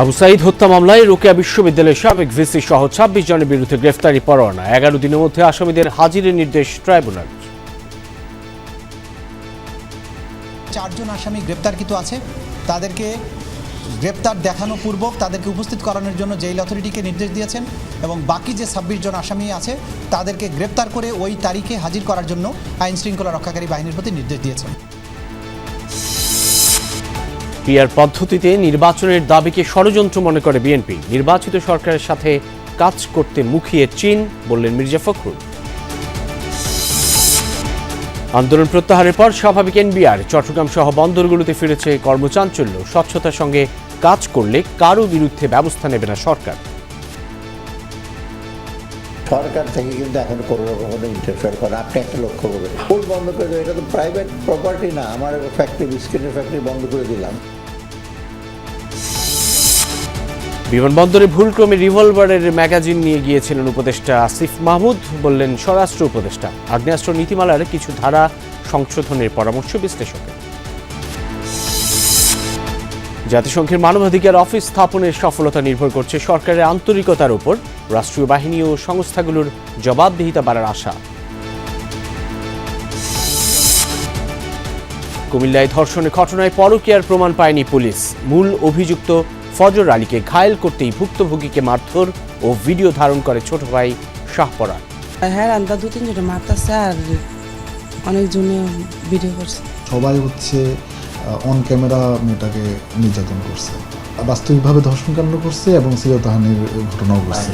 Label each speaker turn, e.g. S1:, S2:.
S1: আবু সাইদ হত্যা মামলায় রোকেয়া বিশ্ববিদ্যালয়ের সাবেক ভিসি সহ ছাব্বিশ জনের বিরুদ্ধে গ্রেফতারি পরোয়ানা। এগারো দিনের মধ্যে আসামিদের হাজিরের নির্দেশ ট্রাইব্যুনাল।
S2: চারজন আসামি গ্রেপ্তারকৃত আছে। তাদেরকে গ্রেপ্তার দেখানো পূর্বক তাদেরকে উপস্থিত করানোর জন্য জেল অথরিটিকে নির্দেশ দিয়েছেন এবং বাকি যে ছাব্বিশ জন আসামি আছে, তাদেরকে গ্রেপ্তার করে ওই তারিখে হাজির করার জন্য আইন শৃঙ্খলা রক্ষাকারী বাহিনীর প্রতি নির্দেশ দিয়েছেন।
S1: পিয়ার পদ্ধতিতে নির্বাচনের দাবিকে ষড়যন্ত্র মনে করে বিএনপি। নির্বাচিত সরকারের সাথে কাজ করতে মুখিয়ে চীন, বললেন মির্জা ফখরুল। আন্দোলন প্রত্যাহারের পর স্বাভাবিক এনবিআর, চট্টগ্রাম সহ বন্দরগুলোতে ফিরেছে কর্মচাঞ্চল্য। স্বচ্ছতার সঙ্গে কাজ করলে কারও বিরুদ্ধে ব্যবস্থা নেবে না সরকার।
S3: সরকার থেকে কিন্তু এখন কোনো রকম কোনো ইন্টারফেয়ার করে আপনি একটা লক্ষ্য করবেন। ফুল বন্ধ করে দেবে, এটা তো প্রাইভেট প্রপার্টি না, আমার ফ্যাক্টরি বিস্কিটের ফ্যাক্টরি বন্ধ করে দিলাম।
S1: বিমানবন্দরে ভুলক্রমে রিভলভারের ম্যাগাজিন নিয়ে গিয়েছিলেন উপদেষ্টা আসিফ মাহমুদ, বললেন, স্বরাষ্ট্র উপদেষ্টা। আগ্নেয়াস্ত্র নীতিমালার কিছু ধারা সংশোধনের পরামর্শ বিশ্লেষকের। জাতিসংঘের মানবাধিকার অফিস স্থাপনের সফলতা নির্ভর করছে সরকারের আন্তরিকতার উপর। রাষ্ট্রীয় বাহিনী ও সংস্থাগুলোর জবাবদিহিতা বাড়ার আশা। কুমিল্লায় ধর্ষণের ঘটনায় পরকীয়ার প্রমাণ পায়নি পুলিশ। মূল অভিযুক্ত ফজর আলীকে ঘায়েল করতেই ভুক্তভোগীকে মারধর ও ভিডিও ধারণ করে ছোট ভাই শাহপরান।
S4: হ্যাঁ দু তিনজনে মারতেছে আর অনেকজনে ভিডিও করছে।
S5: সবাই হচ্ছে অন ক্যামেরা মেয়েটাকে নির্যাতন করছে। বাস্তবিকভাবে ধর্ষণকাণ্ড করছে এবং সিরতাহানির ঘটনাও করছে